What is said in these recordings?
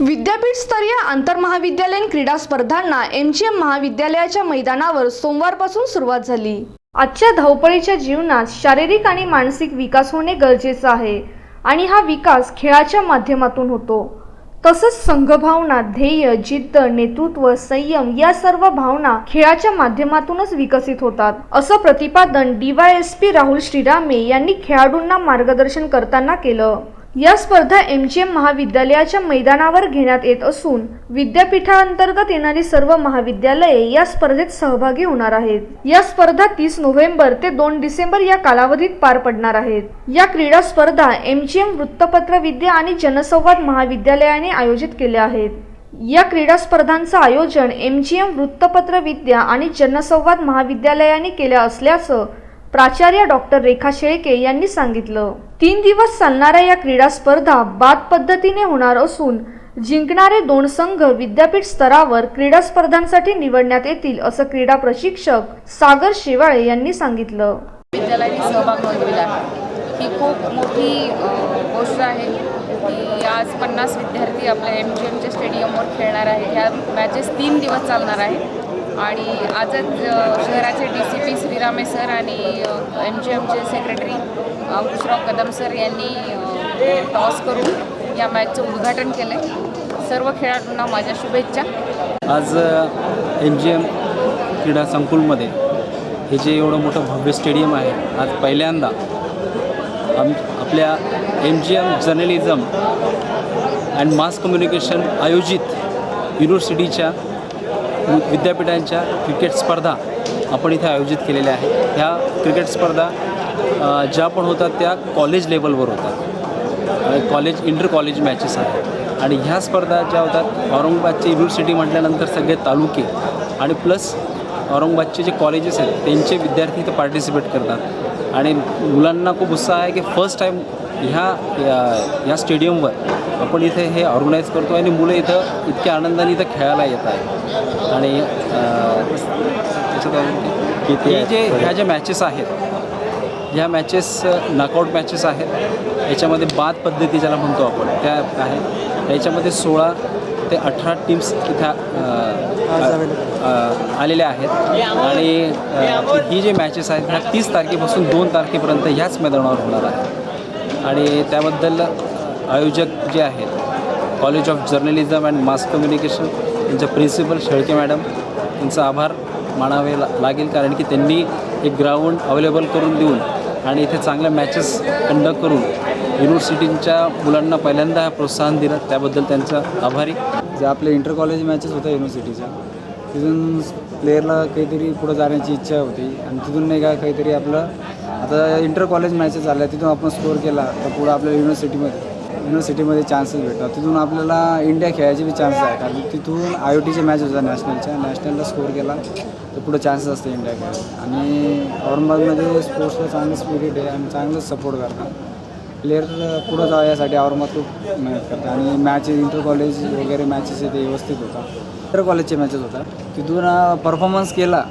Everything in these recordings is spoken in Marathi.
विद्यापीठ स्तरीय आंतरमहाविद्यालयीन क्रीडा स्पर्धांना एम जी एम महाविद्यालयाच्या मैदानावर सोमवारपासून सुरुवात झाली. आजच्या धावपळीच्या जीवनात शारीरिक आणि मानसिक विकास होणे गरजेचं आहे आणि हा विकास खेळाच्या माध्यमातून होतो. तसंच संघभावना ध्येय जिद्द नेतृत्व संयम या सर्व भावना खेळाच्या माध्यमातूनच विकसित होतात. असं प्रतिपादन डीवायएसपी राहुल श्रीरामे यांनी खेळाडूंना मार्गदर्शन करताना केलं. या स्पर्धा एम जी एम महाविद्यालयाच्या मैदानावर घेण्यात येत असून विद्यापीठाअंतर्गत येणारी सर्व महाविद्यालये या स्पर्धेत सहभागी होणार आहेत. या स्पर्धा तीस नोव्हेंबर ते दोन डिसेंबर या कालावधीत पार पडणार आहेत. या क्रीडा स्पर्धा एम जी एम वृत्तपत्र विद्या आणि जनसंवाद महाविद्यालयाने आयोजित केल्या आहेत. या क्रीडा स्पर्धांचं आयोजन एम जी एम वृत्तपत्र विद्या आणि जनसंवाद महाविद्यालयाने केलं असल्याचं प्राचार्य डॉक्टर रेखा शेळके यांनी सांगितलं तीन दिवस चालणाऱ्या या क्रीडा स्पर्धा बाद पद्धतीने होणार असून जिंकणारे दोन संघ विद्यापीठ स्तरावर क्रीडा स्पर्धांसाठी निवडण्यात येतील असं क्रीडा प्रशिक्षक सागर शेवाळे यांनी सांगितलं. विद्यालयाने सहभाग नोंदविला. ही खूप मोठी गोष्ट आहे. की आज पन्नास विद्यार्थी आपल्या एम जी एमच्या स्टेडियमवर खेळणार आहेत. ह्या मॅचेस तीन दिवस चालणार आहे आणि आजच शहराचे डी सी रामे सर आणि एम जी एमचे सेक्रेटरी अंकुशराव कदम सर यांनी टॉस करून या मॅचचं उद्घाटन केलं आहे सर्व खेळाडूंना माझ्या शुभेच्छा. आज एम जी एम क्रीडा संकुलमध्ये हे जे एवढं मोठं भव्य स्टेडियम आहे आज पहिल्यांदा आम आपल्या M G M journalism and mass communication आयोजित युनिव्हर्सिटीच्या विद्यापीठांच्या क्रिकेट स्पर्धा आपण इथे आयोजित केलेल्या आहेत. ह्या क्रिकेट स्पर्धा ज्या पण होतात त्या कॉलेज लेवलवर होतात. कॉलेज इंटर कॉलेज मॅचेस आहेत. आणि ह्या स्पर्धा ज्या होतात औरंगाबादची युनिव्हर्सिटी म्हटल्यानंतर सगळे तालुके आणि प्लस औरंगाबादचे जे कॉलेजेस आहेत त्यांचे विद्यार्थी इथं पार्टिसिपेट करतात. आणि मुलांना खूप उत्साह आहे की फर्स्ट टाईम ह्या या- ह्या स्टेडियमवर आपण इथे हे ऑर्गनाईज करतो आणि मुलं इथं इतक्या आनंदाने इथं खेळायला येत आहेत. आणि हे जे ह्या ज्या मॅचेस आहेत ह्या मॅचेस नॉकआउट मॅचेस आहेत याच्यामध्ये बाद पद्धती ज्याला म्हणतो आपण त्या आहेत. याच्यामध्ये सोळा ते अठरा टीम्स इथं आलेल्या आहेत. आणि ही जे मॅचेस आहेत ह्या तीस तारखेपासून दोन तारखेपर्यंत ह्याच मैदानावर होणार आहेत. आणि त्याबद्दल आयोजक जे आहेत college of journalism and mass communication यांच्या प्रिन्सिपल शेळके मॅडम यांचा आभार मानावे ला लागेल कारण की त्यांनी एक ग्राउंड अवेलेबल करून देऊन आणि इथे चांगल्या मॅचेस कंडक्ट करून युनिव्हर्सिटींच्या मुलांना पहिल्यांदा प्रोत्साहन दिलं. त्याबद्दल त्यांचा आभारी. जे आपले इंटर कॉलेज मॅचेस होत्या युनिव्हर्सिटीच्या तिथून प्लेअरला काहीतरी पुढं जाण्याची इच्छा होती. आणि तिथून नाही का काहीतरी आपलं आता इंटर कॉलेज मॅचेस झाल्या तिथून आपण स्कोअर केला तर पुढं आपल्या युनिव्हर्सिटीमध्ये युनिव्हर्सिटीमध्ये चान्सेस भेटतात. तिथून आपल्याला इंडिया खेळायचे बी चान्सेस आहे कारण तिथून आय ओ टीचे मॅच होता नॅशनलच्या नॅशनलला स्कोअर केला तर पुढं चान्सेस असते इंडिया खेळायला. आणि औरंगाबादमध्ये स्पोर्ट्सला चांगलं स्पिरिट आहे आणि चांगलं सपोर्ट करतात. प्लेअर पुढं जावं यासाठी खूप मेहनत करतात आणि मॅच इंटर कॉलेज वगैरे मॅचेस आहे ते व्यवस्थित होतात. इंटर कॉलेजचे मॅचेस होतात. तिथून परफॉर्मन्स केला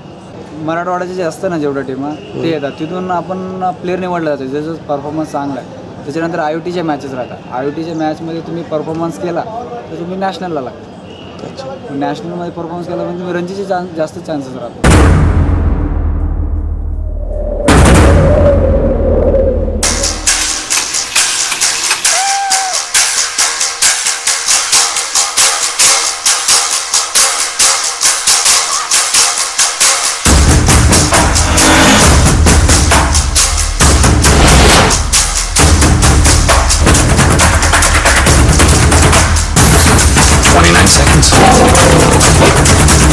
मराठवाड्याचे जे असतं ना जेवढ्या टीमा ते येतात. तिथून आपण प्लेअर निवडलं जातं. ज्याचं परफॉर्मन्स चांगला आहे. त्याच्यानंतर आय ओ टीचे मॅचेस राहतात. आय ओ टीच्या मॅचमध्ये तुम्ही परफॉर्मन्स केला तर तुम्ही नॅशनलला लागता. नॅशनलमध्ये परफॉर्मन्स केला म्हणजे तुम्ही रणजीचे चान्स जास्त चान्सेस राहतात. 29 seconds.